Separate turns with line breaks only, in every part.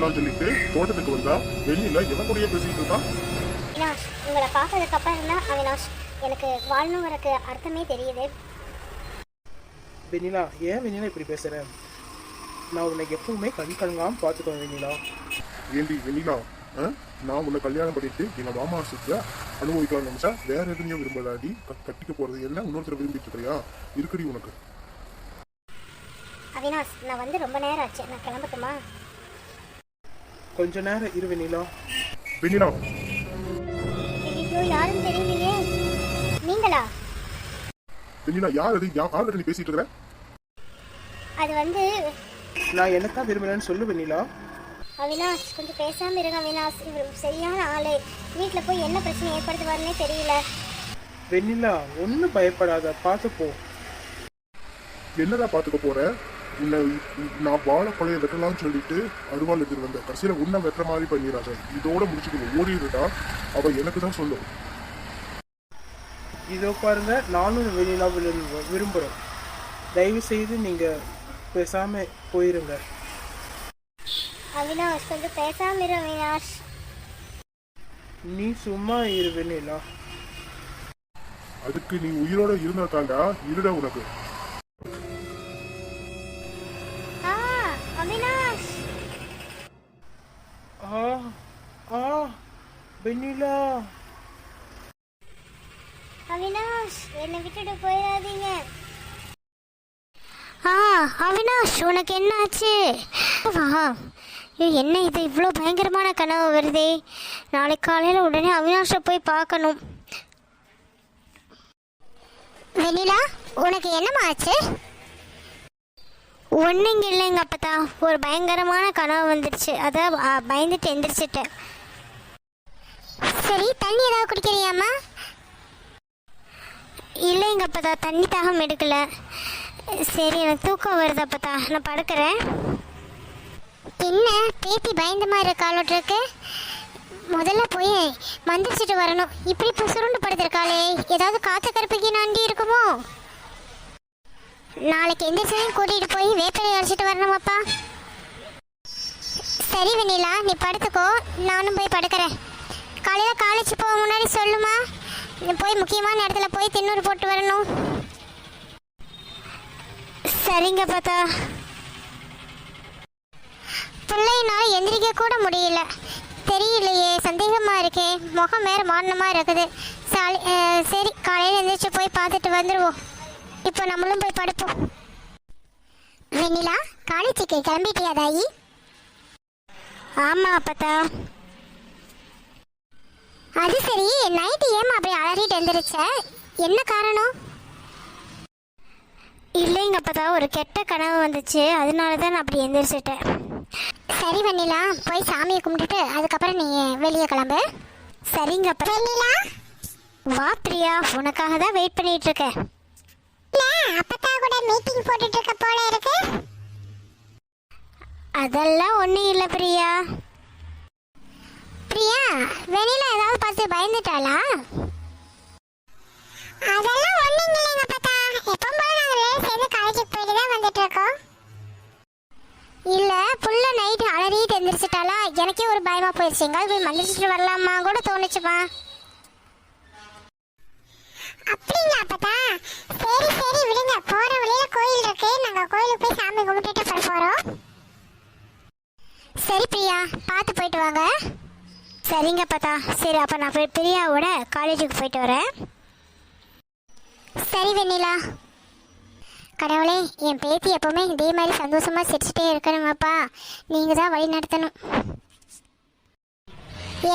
பார்க்கலாம் சொல்லிட்டு தோட்டத்துக்கு வந்தா வெளியில எவன் கூடயே பேசிட்டு இருக்கா
அவினாஷ் உங்களை பார்த்ததுக்கு அப்புறம் தான் அவினாஷ். எனக்கு வாழணுங்கிறக்கு அர்த்தமே தெரியுது.
வெண்ணிலா ஏன் வெண்ணிலா இப்படி பேசுற? நான் உன்னை எப்பவுமே கண் கலங்காம பார்த்துக்குவேன் வெண்ணிலா.
ஏண்டி வெண்ணிலா? ஆ? நான் உன்னை கல்யாணம் பண்ணிட்டு எங்க மாமா சுத்த அனுபவிக்கலாம் நினைச்சா வேற எதுனையும் விரும்பலாடி கட்டிக்க போறது எல்லாம் இன்னொருத்தர விரும்பிட்டு இருக்கியா? இருக்குடி உனக்கு.
அவினாஷ் நான் வந்து ரொம்ப நேரம் ஆச்சு. நான் கிளம்பட்டுமா?
கொஞ்ச நேரம் இரு வெண்ணிலா
வெண்ணிலா
ஐயோ யாரும் தெரியலையே. நீங்களா?
வெண்ணிலா யார் அது? யா- யார்கிட்ட நீ பேசிட்டு இருக்கிற
அது வந்து
நான் என்னத்தான் விரும்பலன்னு சொல்லு வெண்ணிலா
அவினாஷ் கொஞ்சம் பேசாம இருங்க அவினாஷ். இவர் சரியான ஆளு. வீட்டில் போய் என்ன பிரச்சனை ஏற்படுத்துவாருன்னே தெரியல.
வெண்ணிலா ஒன்றும் பயப்படாத. பார்த்துப்போ
என்னடா பாத்துக்க போற? உன்னை நான் வாழை கொலைய வெட்டலாம்னு சொல்லிட்டு அருவாள் எடுத்து வந்த கடைசியில உன்னை வெட்டுற மாதிரி பண்ணிடாத இதோட முடிச்சுக்கணும் ஓடிடுடா. அவ எனக்கு தான் சொல்லும்.
இதோ பாருங்க நானும் வெண்ணிலா விரும்ப விரும்புகிறோம் தயவு செய்து நீங்கள் பேசாம போயிருங்க.
அவினாஷ் கொஞ்சம் பேசாம இரு அவினாஷ்.
நீ சும்மா இரு வெண்ணிலா.
அதுக்கு நீ உயிரோட இருந்தா தாண்டா இருடா உனக்கு.
வெண்ணிலா
அவினாஷ் என்னை விட்டுட்டு போயிடாதீங்க. ஆ அவினாஷ் உனக்கு என்ன ஆச்சு வா என்ன இது? இவ்வளோ பயங்கரமான கனவு வருதே. நாளைக்கு காலையில் உடனே அவினாஷை போய் பார்க்கணும். வெண்ணிலா உனக்கு என்னம்மா ஆச்சு? ஒன்றுங்க இல்லைங்க அப்பத்தா. ஒரு பயங்கரமான கனவு வந்துருச்சு. அதான் பயந்துட்டு எந்திரிச்சிட்டேன். சரி தண்ணி ஏதாவது குடிக்கிறியாம்மா? இல்லைங்க அப்பதா தண்ணி தாகம் எடுக்கல. சரி எனக்கு தூக்கம் வருது அப்பதா நான் படுக்கிறேன். என்ன பேத்தி பயந்த மாதிரி இருக்காளோட்ருக்கு முதல்ல போய் மந்திரிச்சிட்டு வரணும். இப்படி இப்போ சுருண்டு படுத்திருக்காளே ஏதாவது காற்று கருப்புக்கு நண்டி இருக்குமோ? நாளைக்கு எந்திரிச்சதையும் கூட்டிகிட்டு போய் வேப்பிலை அரைச்சிட்டு வரணுமாப்பா சரி வெண்ணிலா நீ படுத்துக்கோ நானும் போய் படுக்கிறேன். காலையில் காலேஜ் போக முன்னாடி சொல்லுமா. போய் முக்கியமான இடத்துல போய் தின்னூர் போட்டு வரணும். சரிங்க பார்த்தா பிள்ளையினால் எந்திரிக்க கூட முடியல. தெரியலையே சந்தேகமாக இருக்கே. முகம் வேறு மாறினமா இருக்குது. சாலி சரி காலையில் எந்திரிச்சு போய் பார்த்துட்டு வந்துடுவோம் இப்போ நம்மளும் போய் படுப்போம். வெண்ணிலா காலேஜுக்கு கிளம்பிட்டியா தாயி? ஆமாம் அப்பத்தா அது சரி நைட்டு ஏமா அப்படி அலறிட்டு எழுந்திருச்ச என்ன காரணம்? இல்லைங்க அப்பதான் ஒரு கெட்ட கனவு வந்துச்சு. அதனால தான் நான் அப்படி எந்திரிச்சிட்டேன். சரி வெண்ணிலா போய் சாமியை கும்பிட்டுட்டு அதுக்கப்புறம் நீ வெளியே கிளம்பு. சரிங்க அப்பா வெண்ணிலா? வா பிரியா. உனக்காக தான் வெயிட் பண்ணிட்டு இருக்கேன் அப்பத்தா கூட மீட்டிங் போட்டுட்டு இருக்க போல இருக்கு. அதெல்லாம் ஒன்றும் இல்லை பிரியா. பிரியா வெளியில ஏதாவது பார்த்து பயந்துட்டாளா? அதெல்லாம் ஒண்ணும் இல்லைங்க பாத்தா எப்பவும் போல நாங்க ரெண்டு சேர்ந்து காலேஜுக்கு போயிட்டு தான் வந்துட்டு இருக்கோம். இல்ல புள்ள நைட் அலறி எந்திரிச்சிட்டாளா? எனக்கே ஒரு பயமா போயிடுச்சு எங்காவது போய் மந்திரிச்சிட்டு வரலாமா கூட தோணுச்சுமா அப்படிங்களா பாத்தா சரி சரி விடுங்க. போற வழியில கோயில் இருக்கு. நாங்க கோயிலுக்கு போய் சாமி கும்பிட்டுட்டு வர போறோம். சரி பிரியா பார்த்து போயிட்டு வாங்க. சரிங்க பார்த்தா சரி அப்போ நான் போய் பிரியாவோட காலேஜுக்கு போயிட்டு வரேன். சரி வெண்ணிலா. கடவுளே என் பேத்தி எப்பவுமே இதே மாதிரி சந்தோஷமா சிரிச்சுட்டே இருக்கணுமாப்பா. நீங்க தான் வழி நடத்தணும்.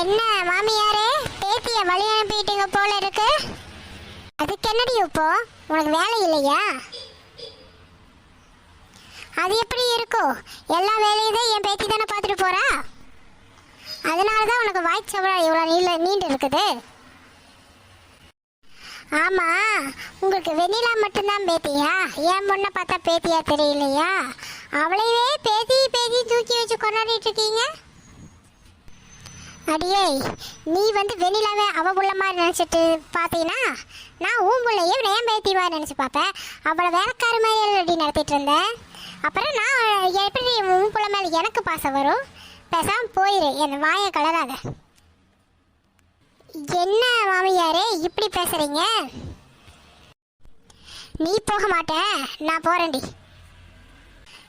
என்ன மாமியாரே பேத்திய வழி அனுப்பிட்டீங்க போல இருக்கு. அதுக்கு என்னடி இப்போ? உனக்கு வேலை இல்லையா? அது எப்படி இருக்கும்? எல்லா வேலையும் தான் என் பேத்தி தானே பார்த்துட்டு போறா? அதனால தான் உனக்கு வாய்ச்சவரா இவ்வளோ நீள நீண்டு இருக்குது ஆமா உங்களுக்கு வெண்ணிலா மட்டும்தான் பேத்தியா? என் பொண்ணை பார்த்தா பேத்தியா தெரியலையா? அவளையே பேத்தி பேத்தி தூக்கி வச்சு கொண்டாடிட்டு இருக்கீங்க? அடியே நீ வந்து வெண்ணிலாவே அவ புள்ள மாதிரி நினச்சிட்டு பார்த்தீங்கன்னா நான் ஊன் பிள்ளையே மேத்தி மாதிரி நினச்சி பார்ப்பேன். அவளை வேலைக்கார மாதிரி அப்படி நடத்திட்டு இருந்தேன் அப்புறம் நான் எப்படி உன் பிள்ளை மேலே எனக்கு பாசம் வரும்? பேசாம போயிரு. என் வாயை கலராத. என்ன மாமியாரே இப்படி பேசுறீங்க? நீ போக மாட்ட. நான் போறேன்டி.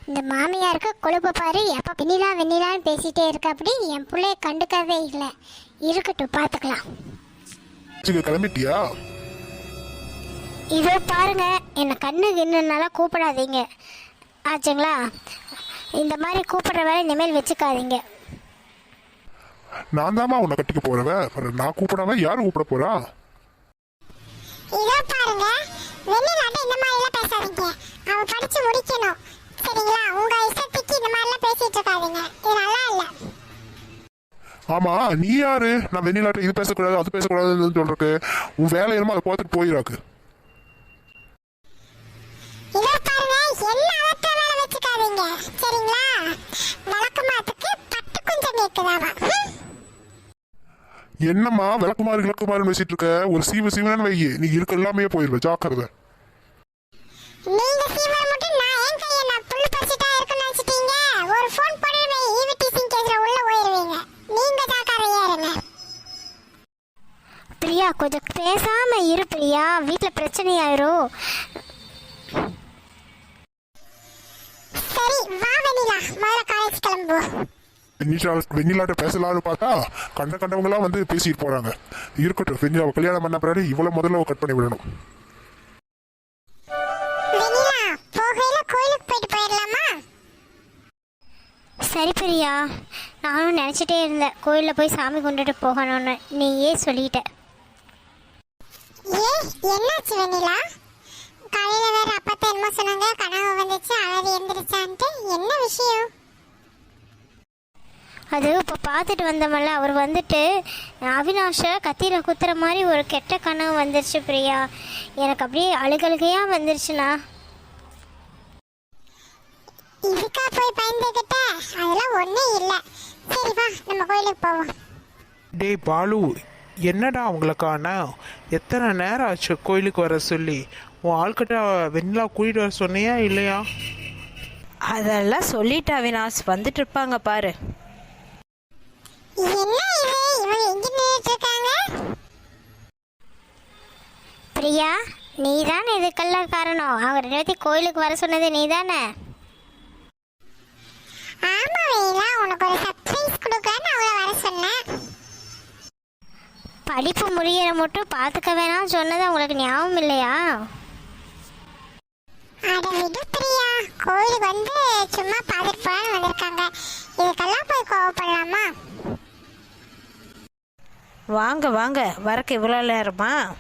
இந்த மாமியாருக்கு கொழுப்பு பாரு. எப்போ வெண்ணிலா வெண்ணிலான்னு பேசிட்டே இருக்க அப்படி என் பிள்ளைய கண்டுக்கவே இல்லை. இருக்கட்டும் பார்த்துக்கலாம்.
கிளம்பிட்டியா?
இதோ பாருங்க. என்னை கண்ணு கிண்ணுனால கூப்பிடாதீங்க. ஆச்சுங்களா? இந்த மாதிரி கூப்பிடுற வேலை இனிமேல் வச்சுக்காதீங்க.
நான் தாம்மா உன்னை கட்டிக்க போறவ. அப்புறம் நான் கூப்பிடாம யாரு கூப்பிட போறா?
இதோ பாருங்க. வெண்ணிலாட்ட இந்த மாதிரி எல்லாம் பேசாதீங்க. அவ படிச்சு முடிக்கணும். சரிங்களா? உங்க இஷ்டத்துக்கு இந்த மாதிரி எல்லாம் பேசிட்டு இருக்காதீங்க. இது நல்லா இல்ல.
ஆமா நீ யாரு? நான் வெண்ணிலாட்ட இது பேசக்கூடாது அது பேசக்கூடாதுன்னு சொல்றதுக்கு? உன் வேலை என்னமோ அதை பார்த்துட்டு போயிடாக்கு
இதோ பாருங்க. என்ன அவத்த வேலை வச்சுக்காதீங்க. சரிங்களா? விளக்கமாத்துக்கு பட்டு கொஞ்சம் கேக்குதாவா
என்னம்மா விளக்குமாறு விளக்குமாறுன்னு பேசிட்டு இருக்க? ஒரு சீவ சீவனு வை நீ இருக்க எல்லாமே போயிருவ ஜாக்கிரதை.
பிரியா கொஞ்சம் பேசாம இரு பிரியா. வீட்ல பிரச்சனை ஆயிரும் சரி வா வெண்ணிலா. முதல்ல காலேஜ் கிளம்புவோம்.
வெண்ணிலா வெண்ணிலாட்ட பேசலாம்னு பார்த்தா கண்ட கண்டவங்களாம் வந்து பேசிட்டு போறாங்க. இருக்கட்டும் வெண்ணிலாவை கல்யாணம் பண்ண பிறகு இவ்வளவு முதல்ல கட் பண்ணி விடணும்.
வெண்ணிலா சரி பிரியா நானும் நினச்சிட்டே இருந்தேன். கோயிலில் போய் சாமி கும்பிட்டுட்டு போகணும்னு. நீ ஏன் சொல்லிட்ட. ஏ என்னாச்சு வெண்ணிலா? காலையில் வேற அப்பத்தை என்னமோ சொன்னாங்க கனவு வந்துச்சு அழகு எந்திரிச்சான்ட்டு என்ன விஷயம்? அது இப்போ பார்த்துட்டு வந்தோம்ல அவர் வந்துட்டு அவினாஷை கத்தியில் குத்துற மாதிரி ஒரு கெட்ட கனவு வந்துருச்சு பிரியா. எனக்கு அப்படியே அழுகழுகையாக வந்துருச்சுண்ணா. இதுக்கா போய் பயந்துகிட்ட? அதெல்லாம் ஒன்றும் இல்லை. சரி வா நம்ம கோயிலுக்கு போவோம்.
டேய் பாலு என்னடா அவங்கள காணா? எத்தனை நேரம் ஆச்சு கோயிலுக்கு வர சொல்லி? உன் ஆள்கிட்ட வெண்ணிலா கூட்டிட்டு வர சொன்னியா இல்லையா?
அதெல்லாம் சொல்லிட்டா அவினாஷ் வந்துட்டு இருப்பாங்க பாரு
என்ன இது இவங்க எங்க நின்றுட்டு இருக்காங்க பிரியா நீ தானே இதுக்கெல்லாம் காரணம்? அவங்க ரெண்டு பேர்த்தையும் கோயிலுக்கு வர சொன்னது நீ தானே ஆமா வேலா உனக்கு ஒரு சர்ப்ரைஸ் கொடுக்கன்னு அவளை வர சொன்னேன். படிப்பு முடியற மட்டும் பார்த்துக்க வேணாம் சொன்னது உங்களுக்கு ஞாபகம் இல்லையா? அட விடு பிரியா கோயிலுக்கு வந்து சும்மா பார்த்துட்டு போலான்னு வந்திருக்காங்க. இதுக்கெல்லாம் போய் கோவப்படலாமா?
வாங்க வாங்க. வரக்கு இவ்வளோ நேரமா?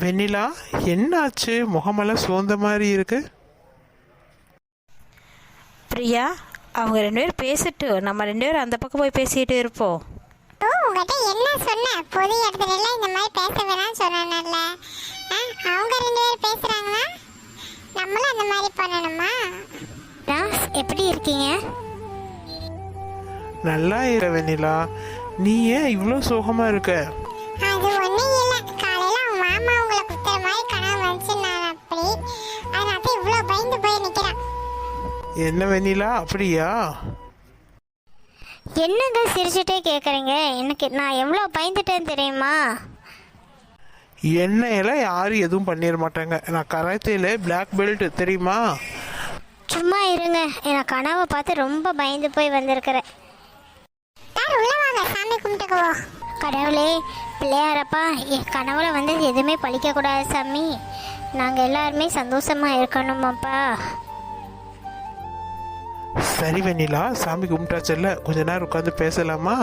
வெண்ணிலா என்னாச்சு? முகமெல்லாம் சோர்ந்த மாதிரி இருக்கு.
பிரியா அவங்க ரெண்டு பேரும் பேசிட்டு நம்ம ரெண்டு பேரும் அந்த பக்கம் போய் பேசிட்டு இருப்போம்.
உங்ககிட்ட என்ன சொன்னேன்? பொது இடத்துல இந்த மாதிரி பேச வேணாம்னு சொன்னேன்ல. ஆ, அவங்க ரெண்டு பேரும் பேசுறாங்கன்னா நம்மளும் அந்த மாதிரி பண்ணணுமா? எப்படி இருக்கீங்க?
நல்லா இரு வெண்ணிலா. நீ ஏன் இவ்வளோ சோகமா இருக்க?
அது ஒண்ணும் இல்ல. காலையில அவங்க மாமா உங்களை குத்துற மாதிரி கனவு வந்துச்சு நான் அப்படி. அதனால தான் இவ்வளவு பயந்து போய் நிக்கிறேன்.
என்ன வெண்ணிலா? அப்படியா?
என்னங்க சிரிச்சுட்டே கேக்குறீங்க? எனக்கு நான் எவ்வளவு பயந்துட்டேன்னு தெரியுமா?
என்னையெல்லாம் யாரும் எதுவும் பண்ணிட மாட்டாங்க. நான் கராத்தேல பிளாக் பெல்ட் தெரியுமா?
சும்மா இருங்க. எனக்கு கனவை பார்த்து ரொம்ப பயந்து போய் வந்திருக்கிறேன். உள்ள வாங்க சாமி கும்பிட்டுக்குவோம் கடவுளே பிள்ளையாரப்பா என் கனவுல வந்து எதுவுமே பழிக்க கூடாது சாமி. நாங்க எல்லாருமே சந்தோஷமா இருக்கணுமாப்பா.
சரி வெண்ணிலா சாமி கும்பிட்டாச்சல்ல கொஞ்ச நேரம் உட்காந்து பேசலாமா?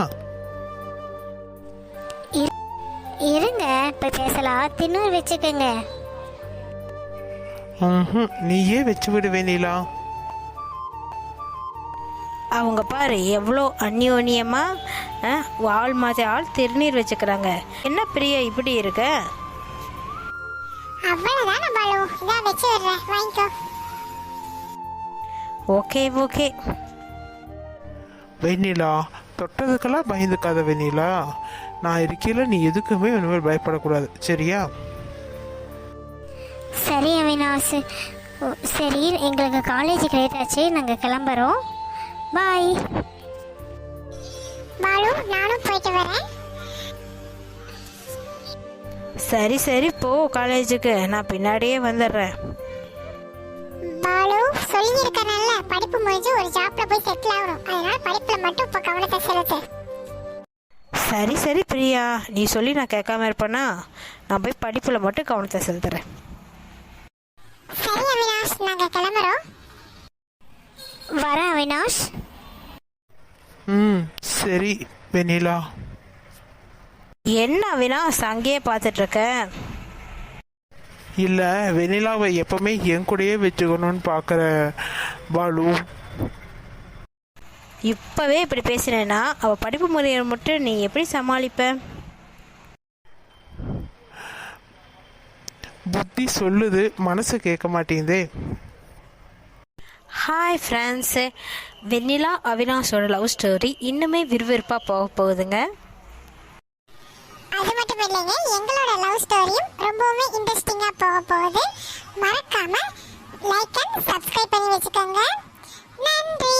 இருங்க இப்ப பேசலாம். தின்னூர் வச்சுக்கோங்க.
நீயே வச்சு விடு வெண்ணிலா.
அவங்க பாரு எவ்வளோ அந்யோன்யமா அஹ், ஆள் மாதிரி ஆள் திருநீர் வச்சுக்கிறாங்க. என்ன பிரியா இப்படி இருக்க?
அவ்வளவுதானே பாலு. இதான் வச்சு விடுறேன். வாங்கிக்கோ.
Okay okay.
வெண்ணிலா தொட்டதுக்கெல்லாம் பயந்துக்காத வெண்ணிலா. நான் இருக்கையில் நீ எதுக்குமே இனிமேல் பயப்படக்கூடாது. சரியா?
சரி அவினாஷ் ஓ, சரி எங்களுக்கு காலேஜ் கிடைத்தாச்சு நாங்கள் கிளம்புறோம். பாய்.
பாலு நானும் போயிட்டு வரேன்.
சரி சரி போ காலேஜுக்கு. நான் பின்னாடியே வந்துடுறேன்.
பாலு சொல்லியிருக்கனால படிப்பு முடிஞ்சு ஒரு ஜாப்ல போய் செட்டில் ஆகணும். அதனால படிப்புல மட்டும் இப்ப கவனத்தை செலுத்து.
சரி சரி பிரியா. நீ சொல்லி நான் கேட்காம இருப்பேனா? நான் போய் படிப்பில் மட்டும் கவனத்தை செலுத்துறேன்.
சரி அவினாஷ் நாங்க கிளம்புறோம். வரேன் அவினாஷ்.
ம் சரி வெண்ணிலா.
என்ன அவினாஷ் அங்கேயே பார்த்துட்டு இருக்க
இல்லை வெண்ணிலாவை எப்பவுமே என் கூடயே வச்சுக்கணும்னு பார்க்குற பாலு.
இப்போவே இப்படி பேசினேன்னா அவள் படிப்பு முறையை மட்டும் நீ எப்படி சமாளிப்ப?
புத்தி சொல்லுது மனசு கேட்க மாட்டேங்குதே.
ஹாய் ஃப்ரெண்ட்ஸு வெண்ணிலா அவினாஷோட லவ் ஸ்டோரி இன்னுமே விறுவிறுப்பாக போக போகுதுங்க.
அது மட்டும் இல்லைங்க எங்களோட லவ் ஸ்டோரியும் ரொம்பவுமே இன்ட்ரெஸ்டிங்காக போக போகுது. மறக்காம லைக் அண்ட் சப்ஸ்கிரைப் பண்ணி வச்சுக்கோங்க. நன்றி.